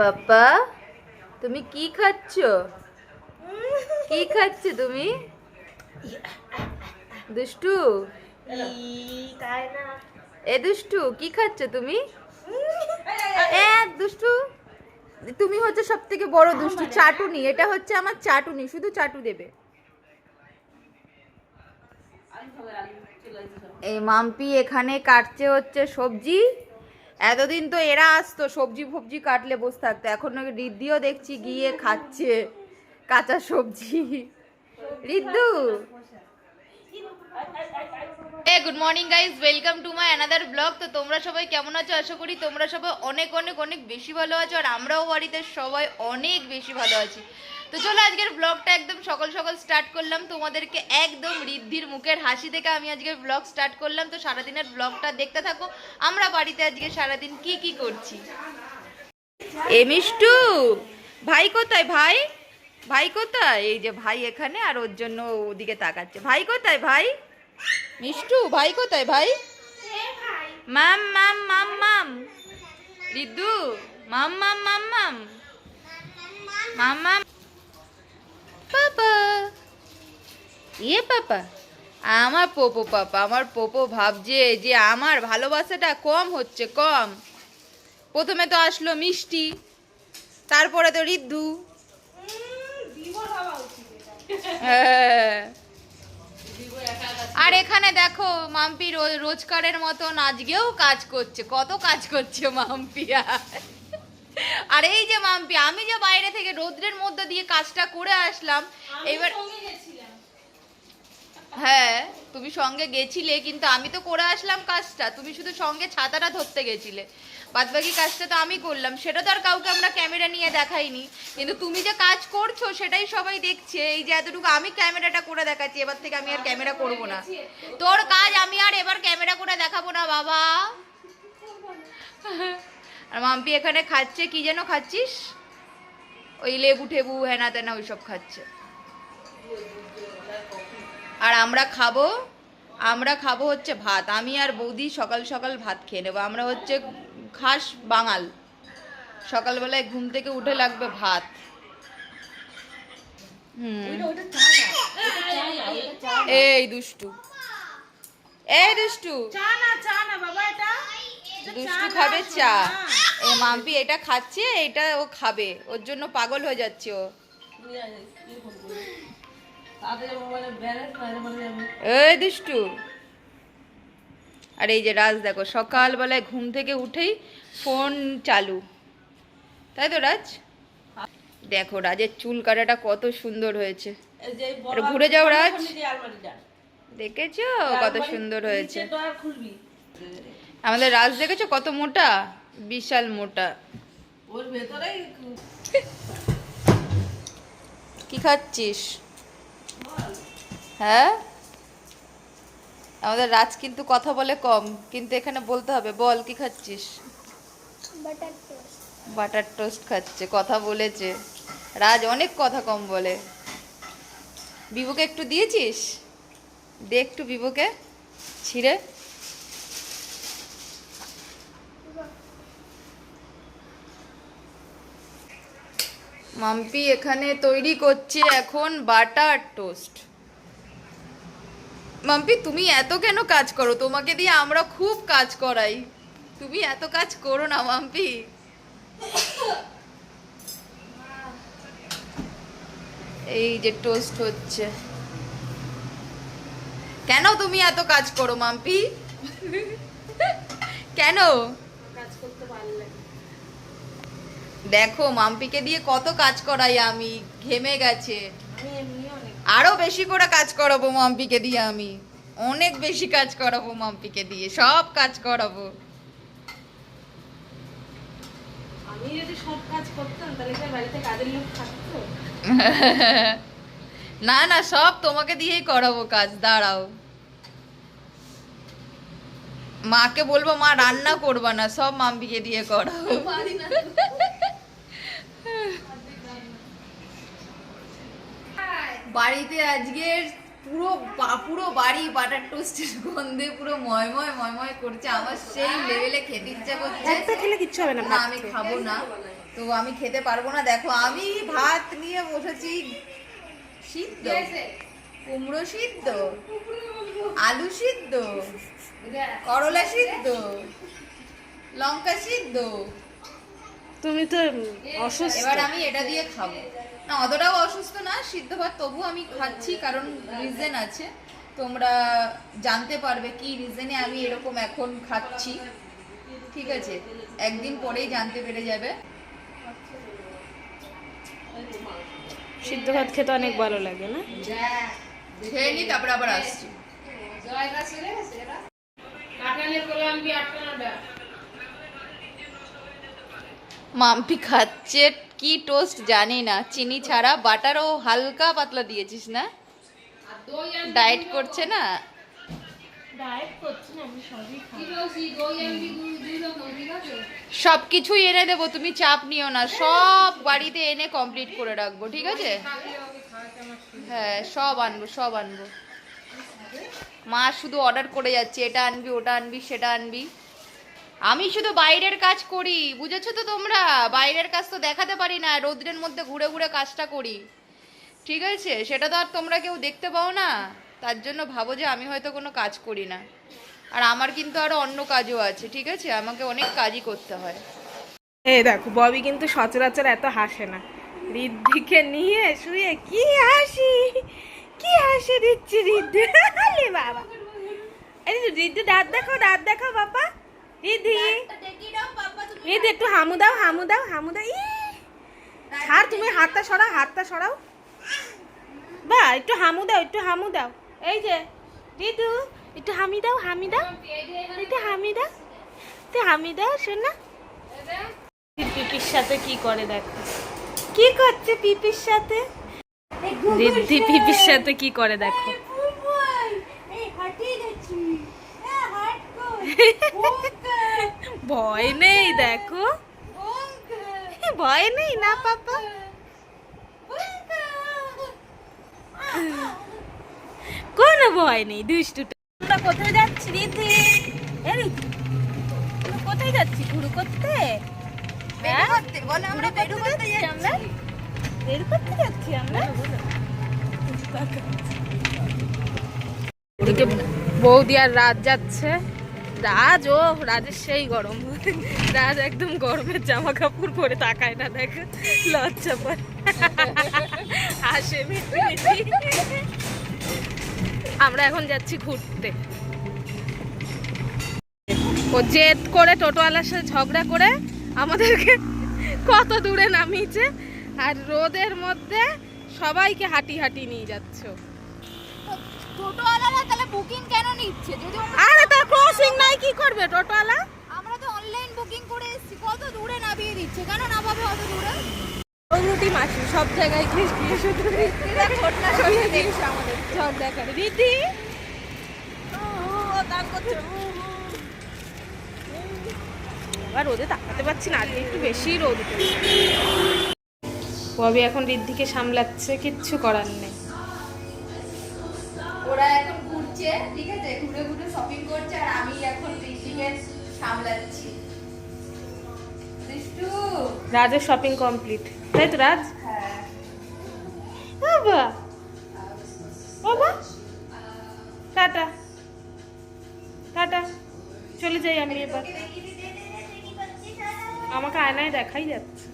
পাপা তুমি কি খাচ্ছ? কি খাচ্ছ তুমি? দুষ্টু? এ দুষ্টু, কি খাচ্ছ তুমি? এ দুষ্টু, তুমি হচ্ছে সব থেকে বড় দুষ্টু, চাটুনি, এটা হচ্ছে আমার চাটুনি, শুধু চাটু দেবে। এই মাম্পি এখানে কাটছে হচ্ছে সবজি। এতদিন তো এরা আসতো, সবজি ফবজি কাটলে বসে থাকতো। এখন ওই রিদ্দিও দেখছি গিয়ে খাচ্ছে কাঁচা সবজি। রিদ্দু এ good morning guys welcome to my another blog তো তোমরা সবাই কেমন আছো? আশা করি তোমরা সবাই অনেক অনেক অনেক বেশি ভালো আছো। আর আমরাও বাড়িতে সবাই অনেক বেশি ভালো আছি। তো চলো আজকের ব্লগটা একদম সকাল সকাল স্টার্ট করলাম। তোমাদেরকে একদম ঋদ্ধির মুখের হাসি থেকে আমি আজকের ব্লগ স্টার্ট করলাম। তো সারাদিনের ব্লগটা দেখতে থাকো। আমরা বাড়িতে আজকে সারাদিন কি কি করছি? এ ভাই কোথায় ভাই? ভাই কোথায়? এই যে ভাই এখানে আর ওর জন্য ওদিকে তাকাচ্ছে। ভাই কোথায় ভাই? মিষ্টু, ভাই কোথায় ভাই? মাম মাম মাম মাম। রিদ্দু মাম মাম মাম মাম। মাম মাম পাপা ইয়ে পাপা? আমার পোপো পাপা আমার পোপো ভাবছে যে আমার ভালোবাসাটা কম হচ্ছে কম। প্রথমে তো আসলো মিষ্টি তারপরে তো হ্যাঁ আর এখানে দেখো মাম্পি রোজকারের মতন আজকেও কাজ করছে কত কাজ করছে মাম্পি। আর। এই যে মাম্পি আমি যে বাইরে থেকে রোদ্রের মধ্যে দিয়ে কাজটা করে আসলাম এবার হ্যাঁ তুমি সঙ্গে গেছিলে, কিন্তু আমি তো করে আসলাম কাজটা। তুমি শুধু সঙ্গে ছাতাটা ধরতে গেছিলে। বাদ বাকি কাজটা তো আমি করলাম। সেটা তো আর কাউকে আমরা ক্যামেরা নিয়ে দেখাইনি। কিন্তু তুমি যে কাজ করছ, সেটাই সবাই দেখছে। এই যে এতটুকু আমি ক্যামেরাটা করে দেখাচ্ছি, এবার থেকে আমি আর ক্যামেরা করব না। তোর কাজ আমি আর এবার ক্যামেরা করে দেখাবো না, বাবা। আর মাম্পি এখানে খাচ্ছে, কি যেন খাচ্ছিস? ওই লেবু টেবু হেনা তেনা, ওইসব খাচ্ছে। আর আমরা খাব আমরা খাব হচ্ছে ভাত। আমি আর বৌদি সকাল সকাল ভাত খেয়ে নেব। আমরা হচ্ছে খাস বাঙাল। সকালবেলায় ঘুম থেকে উঠে লাগবে ভাত। এই দুষ্টু। এই দুষ্টু। দুষ্টু খাবে চা। এ মাম্পি এটা খাচ্ছে এটা ও খাবে। ওর জন্য পাগল হয়ে যাচ্ছে ও। এই দুষ্টু। আর এই যে রাজ দেখো সকালবেলায় ঘুম থেকে উঠেই ফোন চালু। তাই তো রাজ? দেখো রাজের চুল কাটাটা কত সুন্দর হয়েছে। ঘুরে যাও রাজ। দেখেছ? কত সুন্দর হয়েছে। আমাদের রাজ দেখেছ? কত মোটা? বিশাল মোটা। কি খাচ্ছিস? হ্যাঁ? আমাদের রাজ কিন্তু কথা বলে কম কিন্তু এখানে বলতে হবে বল কি খাচ্ছিস? Butter toast. খাচ্ছে কথা বলেছে। রাজ অনেক কথা কম বলে। বিবুকে একটু দিয়েছিস? দে একটু বিবুকে ছিঁড়ে। মাম্পি এখানে তৈরি করছে এখন বাটার টোস্ট। মাম্পি, তুমি এত কেন কাজ করো? তোমাকে দিয়ে আমরা খুব কাজ করাই। তুমি এত কাজ করো না, মাম্পি। এই যে টোস্ট হচ্ছে। কেন তুমি এত কাজ করো, মাম্পি? কেন কাজ করতে ভালো লাগে দেখো মাম্পিকে দিয়ে কত কাজ করাই আমি ঘেমে গেছে। আরও বেশি করে কাজ করাবো মাম্পিকে দিয়ে আমি। অনেক বেশি কাজ করাবো মাম্পিকে দিয়ে সব কাজ করাবো। না না সব তোমাকে দিয়েই করাবো কাজ দাঁড়াও। মাকে বলব মা রান্না করবা না সব মাম্পিকে দিয়ে করাবো পারি না বাড়িতে আজকের পুরো পুরো বাড়ি বাটার টোস্টের গন্ধে পুরো ময়ময় ময়ময় করছে। আমার সেই লেভেলে খেতে ইচ্ছা করছে। একটা খেলে কিচ্ছু হবে না না আমি খাব না। তো আমি খেতে পারব না। দেখো আমি ভাত নিয়ে বসেছি সিদ্ধ। কুমড়ো সিদ্ধ আলু সিদ্ধ করলা সিদ্ধ লঙ্কা সিদ্ধ তুমি তো অসুস্থ। এবার আমি এটা দিয়ে খাব। না অতটাও অসুস্থ না সিদ্ধ ভাত তবু আমি খাচ্ছি কারণ রিজন আছে। তোমরা জানতে পারবে কি রিজনে আমি এরকম এখন খাচ্ছি। ঠিক আছে? একদিন পরেই জানতে পেরে যাবে। সিদ্ধ ভাত খেতে অনেক ভালো লাগে না? খেয়ে নি তারপরে আবার আসছি। মাম্পি খাচ্ছে কি টোস্ট জানি না। চিনি ছাড়া বাটারও হালকা পাতলা দিয়েছিস না? ডায়েট করছে না? সব কিছুই এনে দেবো তুমি চাপ নিও না। সব বাড়িতে এনে কমপ্লিট করে রাখব ঠিক আছে? হ্যাঁ সব আনব সব আনব। মা শুধু অর্ডার করে যাচ্ছে এটা আনবি ওটা আনবি সেটা আনবি। আমি শুধু বাইরের কাজ করি, বুঝেছ তো তোমরা? বাইরের কাজ তো দেখাতে পারি না, রোদ্রের মধ্যে ঘুরে ঘুরে কাজটা করি। ঠিক আছে, সেটা তো আর তোমরা কেউ দেখতে পাও না। তার জন্য ভাবো যে আমি হয়তো কোনো কাজ করি না। আর আমার কিন্তু আরও অন্য কাজও আছে, ঠিক আছে? আমাকে অনেক কাজই করতে হয়। এই দেখো, ববি কিন্তু সচরাচর এত হাসে না। রিদ্ধিকে নিয়ে শুয়ে কি হাসি কি হাসি দিচ্ছি রিদ্ধি বাবা। এই রিদ্ধি দাঁত দেখো দাঁত দেখো বাবা। রিদ্ধি রিদ্ধি একটু হামু দাও হামু দাও হামু দাও। ই ছাড় তুমি হাতটা সরাও হাতটা সরাও। বা একটু হামু দাও একটু হামু দাও। এই যে রিদু একটু হামি দাও হামি দাও। একটু হামি দাও। একটু হামি দাও শোনা পিপির সাথে কি করে দেখো? কি করছে পিপির সাথে? রিদ্ধি পিপির সাথে কি করে দেখো? ভয় নেই দেখো। ভয় নেই না পাপা? কোনো ভয় নেই দুষ্টুটা আমরা কোথায় যাচ্ছি এ কোথায় যাচ্ছি? ঘুরু করতে? হ্যাঁ? আমরা বেরু করতে আমরা বের করতে যাচ্ছি আমরা? ওদিকে বৌদি আর রাত যাচ্ছে। রাজ, ও, রাজের সেই গরম। রাজ একদম গরমের জামা কাপড় পরে তাকায় না, দেখ। লজ্জা পরে মিটি। আমরা এখন যাচ্ছি ঘুরতে। ও জেদ করে টোটোওয়ালার সাথে ঝগড়া করে আমাদেরকে কত দূরে নামিয়েছে। আর রোদের মধ্যে সবাইকে হাঁটি হাঁটি নিয়ে যাচ্ছে। টোটোওয়ালারা তাহলে বুকিং কেন নিচ্ছে? যদি আরে তার ক্রসিং নাই কি করবে টোটোওয়ালা? আমরা তো অনলাইন বুকিং করে এসেছি কত দূরে নামিয়ে দিচ্ছে? কেন নামাবে অত দূরে? রুটি মাসি সব জায়গায় গিয়ে গিয়ে শুধু ছোটনা সরিয়ে দেখছে আমাদের ঝগড়া করে দিদি এবার রোদে তাকাতে পারছি না আজকে একটু বেশি রোদ ববি এখন রিদ্ধিকে সামলাচ্ছে কিচ্ছু করার নেই। ওরা এখন ঘুরছে ঠিক আছে? ঘুরে ঘুরে শপিং করছে আর আমি এখন ঋষিকে সামলাচ্ছি। রাজের শপিং কমপ্লিট তাই তো রাজ? হ্যাঁ। বাবা! বাবা! টাটা। টাটা। চলে যাই আমি এবার। আমাকে আয়নায় দেখাই যাচ্ছে।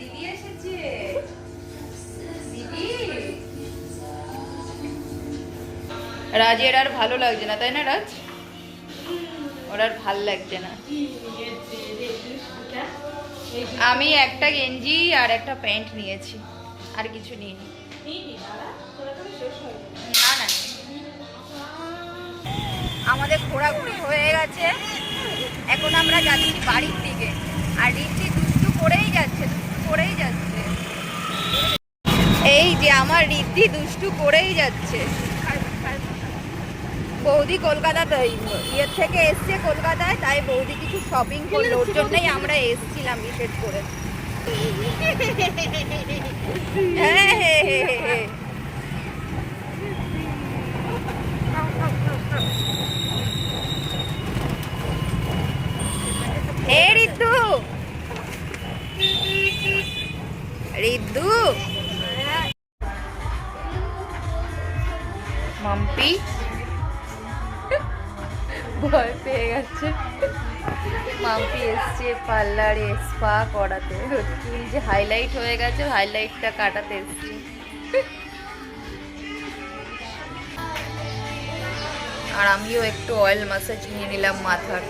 দিদি এসেছে? রাজের আর ভালো লাগছে না, তাই না রাজ? ওর আর ভালো লাগছে না। আমি একটা গেঞ্জি আর একটা প্যান্ট নিয়েছি, আর কিছু নিইনি। না না আমাদের ঘোরাঘুরি হয়ে গেছে। এখন আমরা যাচ্ছি বাড়ির দিকে। আর ঋদ্ধি দুষ্টু করেই যাচ্ছে, দুষ্টু করেই যাচ্ছে। এই যে আমার ঋদ্ধি দুষ্টু করেই যাচ্ছে। বৌদি কলকাতাতে ইয়ের থেকে এসছে কলকাতায় তাই বৌদি কিছু শপিং করল। ওর জন্যই আমরা এসছিলাম বিশেষ করে। হ্যাঁ হ্যাঁ হ্যাঁ হ্যাঁ। পার্লারে স্পা করাতে। চুল যে হাইলাইট হয়ে গেছে হাইলাইটটা কাটাতে এসছি। আর আমিও একটু অয়েল মাসাজ নিয়ে নিলাম মাথার।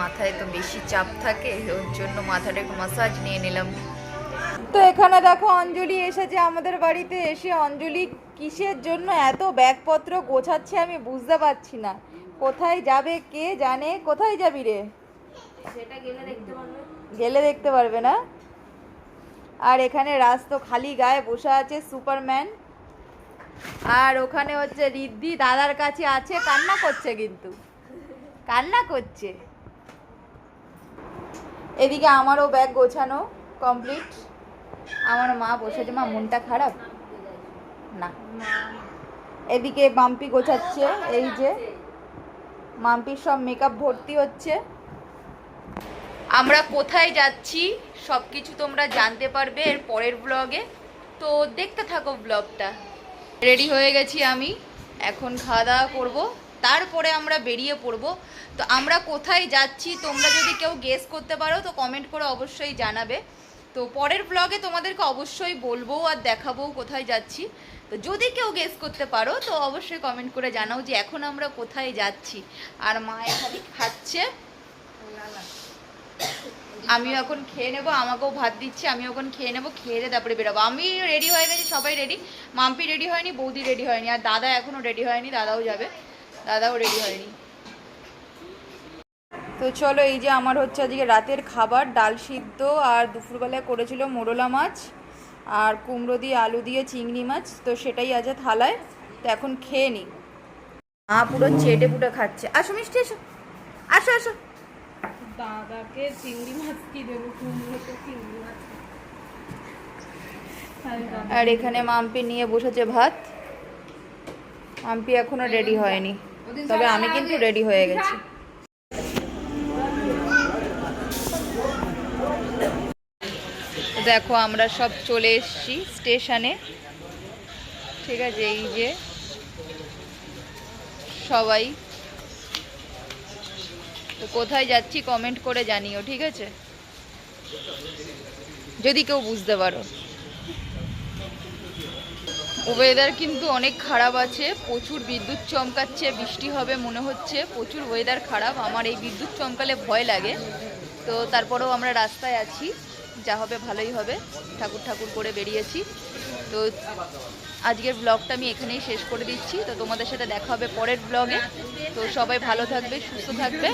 মাথায় তো বেশি চাপ থাকে, ওর জন্য মাথাটা একটু মাসাজ নিয়ে নিলাম। তো এখানে দেখো, অঞ্জলি এসেছে আমাদের বাড়িতে এসে। অঞ্জলি কিসের জন্য এত ব্যাগপত্র গোছাচ্ছে আমি বুঝতে পারছি না। কোথায় যাবে, কে জানে? কোথায় যাবি রে? গেলে দেখতে পারবে। গেলে দেখতে পারবে না? আর এখানে রাজ তো খালি গায়ে বসে আছে, সুপারম্যান। আর ওখানে হচ্ছে রিদ্ধি দাদার কাছে আছে, কান্না করছে কিন্তু। কান্না করছে। এদিকে আমারও ব্যাগ গোছানো কমপ্লিট। আমার মা বসেছে। মা, মনটা খারাপ? না। এদিকে মাম্পি গোছাচ্ছে, এই যে। মাম্পির সব মেকআপ ভর্তি হচ্ছে। আমরা কোথায় যাচ্ছি সব কিছু তোমরা জানতে পারবে এর পরের ব্লগে তো দেখতে থাকো ব্লগটা রেডি হয়ে গেছি আমি। এখন খাওয়া দাওয়া করব। তারপরে আমরা বেরিয়ে পড়ব। তো আমরা কোথায় যাচ্ছি, তোমরা যদি কেউ গেস করতে পারো, তো কমেন্ট করে অবশ্যই জানাবে। তো পরের ব্লগে তোমাদেরকে অবশ্যই বলব আর দেখাবো কোথায় যাচ্ছি। তো যদি কেউ গেস করতে পারো, তো অবশ্যই কমেন্ট করে জানাও যে এখন আমরা কোথায় যাচ্ছি। আর মা এখানে খাচ্ছে। আমিও এখন খেয়ে নেব, আমাকেও ভাত দিচ্ছে, আমি এখন খেয়ে নেব, খেয়ে দিয়ে তারপরে বেরোবো। আমি রেডি হয়ে গেছি, সবাই রেডি মাম্পি রেডি হয়নি, বৌদি রেডি হয়নি, আর দাদা এখনও রেডি হয়নি, দাদাও যাবে। দাদাও রেডি হয়নি। তো চলো, এই যে আমার হচ্ছে আজকে রাতের খাবার, ডাল সিদ্ধ আর দুপুরবেলায় করেছিল মোরলা মাছ আর কুমড়ো দিয়ে আলু দিয়ে চিংড়ি মাছ, তো সেটাই আছে থালায়। তো এখন খেয়ে নিই মা পুরো চেটে পুটে খাচ্ছে। আসো মিষ্টি এসো আসো আসো। দাদাকে চিংড়ি মাছ কি দেবো? কুমড়োতে চিংড়ি মাছ। আর এখানে মাম্পি নিয়ে বসেছে ভাত। মাম্পি এখনও রেডি হয়নি। তবে আমি কিন্তু রেডি হয়ে গেছি। দেখো আমরা সব চলে এসেছি স্টেশনে। ঠিক আছে এই যে সবাই তো কোথায় যাচ্ছি কমেন্ট করে জানিও, ঠিক আছে? যদি কেউ বুঝতে পারো। ওয়েদার কিন্তু অনেক খারাপ আছে, প্রচুর বিদ্যুৎ চমকাচ্ছে, বৃষ্টি হবে মনে হচ্ছে, প্রচুর ওয়েদার খারাপ, আমার এই বিদ্যুৎ চমকালে ভয় লাগে। তো তারপরেও আমরা রাস্তায় আছি, যা হবে ভালোই হবে, ঠাকুর ঠাকুর করে বেরিয়েছি। তো আজকের ব্লগটা আমি এখানেই শেষ করে দিচ্ছি। তো তোমাদের সাথে দেখা হবে পরের ব্লগে তো সবাই ভালো থাকবে, সুস্থ থাকবে।